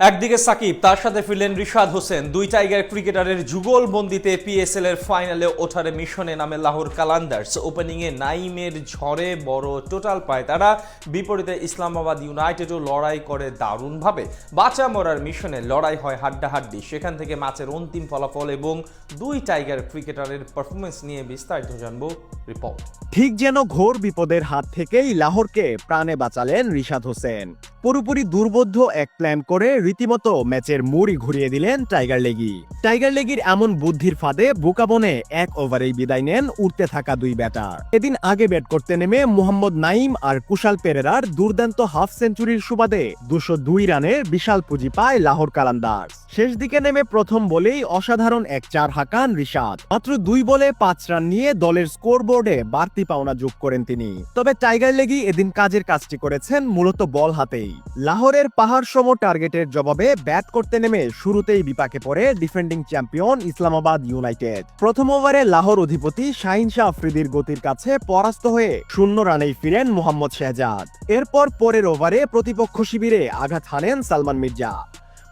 একদিকে সাকিব, তার সাথে ফিরলেন রিশাদ হোসেন। দুই টাইগার ক্রিকেটারের যুগল বন্দিতে পিএসএল এর ফাইনালে ওঠার মিশনে নামে লাহোর কালান্দার্স ওপেনিংয়ে নাইমের ঝড়ে বড় টোটাল পায় তারা। বিপরীতে ইসলামাবাদ ইউনাইটেডও লড়াই করে দারুণভাবে। বাঁচা মরার মিশনে লড়াই হয় হাড্ডাহাড্ডি। সেখান থেকে ম্যাচের অন্তিম ফলাফল এবং দুই টাইগার ক্রিকেটারের পারফরমেন্স নিয়ে বিস্তারিত জানব রিপোর্ট ঠিক যেন ঘোর বিপদের হাত থেকেই লাহোরকে প্রাণে বাঁচালেন রিশাদ হোসেন। পুরোপুরি দুর্বোধ্য এক প্ল্যান করে রীতিমতো ম্যাচের মুড়ি ঘুরিয়ে দিলেন টাইগার লেগি টাইগার লেগির এমন বুদ্ধির ফাঁদে বুকাবনে এক ওভারেই বিদায় নেন উঠতে থাকা দুই ব্যাটার এদিন আগে ব্যাট করতে নেমে মোহাম্মদ নাইম আর কুশাল পেরেরার দুর্দান্ত হাফ সেঞ্চুরির সুবাদে দুশো রানের বিশাল পুঁজি পায় লাহোর কালান্দার্স। শেষ দিকে নেমে প্রথম বলেই অসাধারণ এক চার হাঁকান রিশাদ। মাত্র দুই বলে পাঁচ রান নিয়ে দলের স্কোরবোর্ডে বাড়তি পাওনা যোগ করেন তিনি। তবে টাইগার লেগি এদিন কাজের কাজটি করেছেন মূলত বল হাতেই। লাহোরের পাহাড় সম টার্গেটের জবাবে ব্যাট করতে নেমে শুরুতেই বিপাকে পড়ে ডিফেন্ডিং চ্যাম্পিয়ন ইসলামাবাদ ইউনাইটেড। প্রথম ওভারে লাহোর অধিপতি শাহিন শাহ আফ্রিদির গতির কাছে পরাস্ত হয়ে শূন্য রানেই ফিরেন মোহাম্মদ শেহজাদ। এরপর পরের ওভারে প্রতিপক্ষ শিবিরে আঘাত হানেন সালমান মির্জা।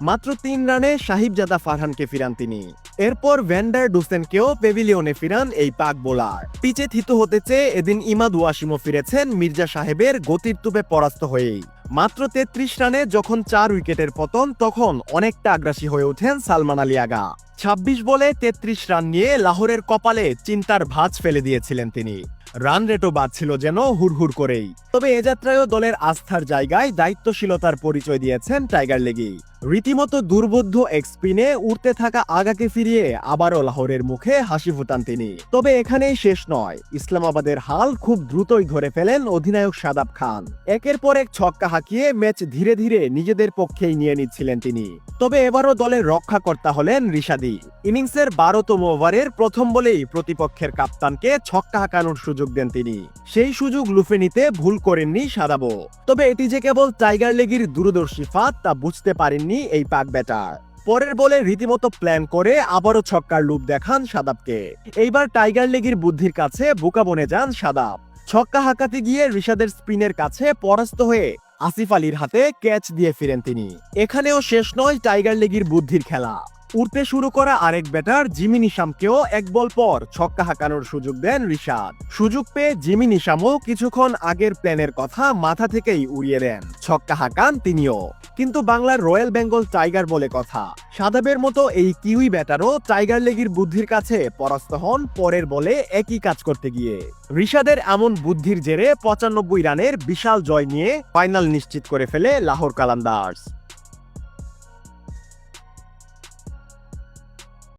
মাত্র তিন রানে সাহিবজাদা ফারহানকে ফিরান তিনি। এরপর ভ্যান্ডার ডুসেনকেও পেভিলিয়নে ফিরান এই পাক বোলার। পিচে থিত হতে চেয়ে এদিন ইমাদ ওয়াসিমও ফিরেছেন মির্জা সাহেবের গতির তুপে পরাস্ত হয়েই। মাত্র তেত্রিশ রানে যখন চার উইকেটের পতন, তখন অনেকটা আগ্রাসী হয়ে ওঠেন সালমান আলী আগা। ছাব্বিশ বলে তেত্রিশ রান নিয়ে লাহোরের কপালে চিন্তার ভাঁজ ফেলে দিয়েছিলেন তিনি। রান রেটও বাড়ছিল যেন হুড়হুড় করেই। তবে এ যাত্রায়ও দলের আস্থার জায়গায় দায়িত্বশীলতার পরিচয় দিয়েছেন টাইগার লেগি। রীতিমতো দুর্বোধ্য এক স্পিনে উঠতে থাকা আগাকে ফিরিয়ে আবারও লাহোরের মুখে হাসি ফুটান তিনি। তবে এখানেই শেষ নয়। ইসলামাবাদের হাল খুব দ্রুতই ধরে ফেলেন অধিনায়ক সাদাব খান। একের পর এক ছক্কা হাঁকিয়ে ম্যাচ ধীরে ধীরে নিজেদের পক্ষেই নিয়ে নিচ্ছিলেন তিনি। তবে এবারও দলের রক্ষাকর্তা হলেন রিশাদি ইনিংসের বারোতম ওভারের প্রথম বলেই প্রতিপক্ষের কাপ্তানকে ছক্কা হাঁকানোর সুযোগ দেন তিনি। সেই সুযোগ লুফে নিতে ভুল করেননি সাদাবো। তবে এটি যে কেবল টাইগার লেগির দূরদর্শী ফাঁদ, তা বুঝতে পারেননি এই পাক ব্যাটার। পরের বলে রীতিমতো প্ল্যান করে আবারও ছক্কার লুপ দেখান সাদাবকে। এইবার টাইগার লেগির বুদ্ধির কাছে বুকা বনে যান সাদাব। ছক্কা হাঁকাতে গিয়ে ঋষাদের স্পিনের কাছে পরাস্ত হয়ে আসিফ আলীর হাতে ক্যাচ দিয়ে ফিরেন তিনি। এখানেও শেষ নয় টাইগার লেগির বুদ্ধির খেলা। উঠতে শুরু করা আরেক ব্যাটার জিমি নিশামকেও এক বল পর ছক্কা হাঁকানোর সুযোগ দেন রিশাদ। সুযোগ পেয়ে জিমি নিশামও কিছুক্ষণ আগের প্ল্যানের কথা মাথা থেকেই উড়িয়ে দেন। ছক্কা হাঁকান তিনিও। কিন্তু বাংলার রয়্যাল বেঙ্গল টাইগার বলে কথা, সাদাবের মতো এই কিউই ব্যাটারও টাইগার লেগির বুদ্ধির কাছে পরাস্ত হন পরের বলে একই কাজ করতে গিয়ে। ঋষাদের এমন বুদ্ধির জেরে পঁচানব্বই রানের বিশাল জয় নিয়ে ফাইনাল নিশ্চিত করে ফেলে লাহোর কালান্দার্স।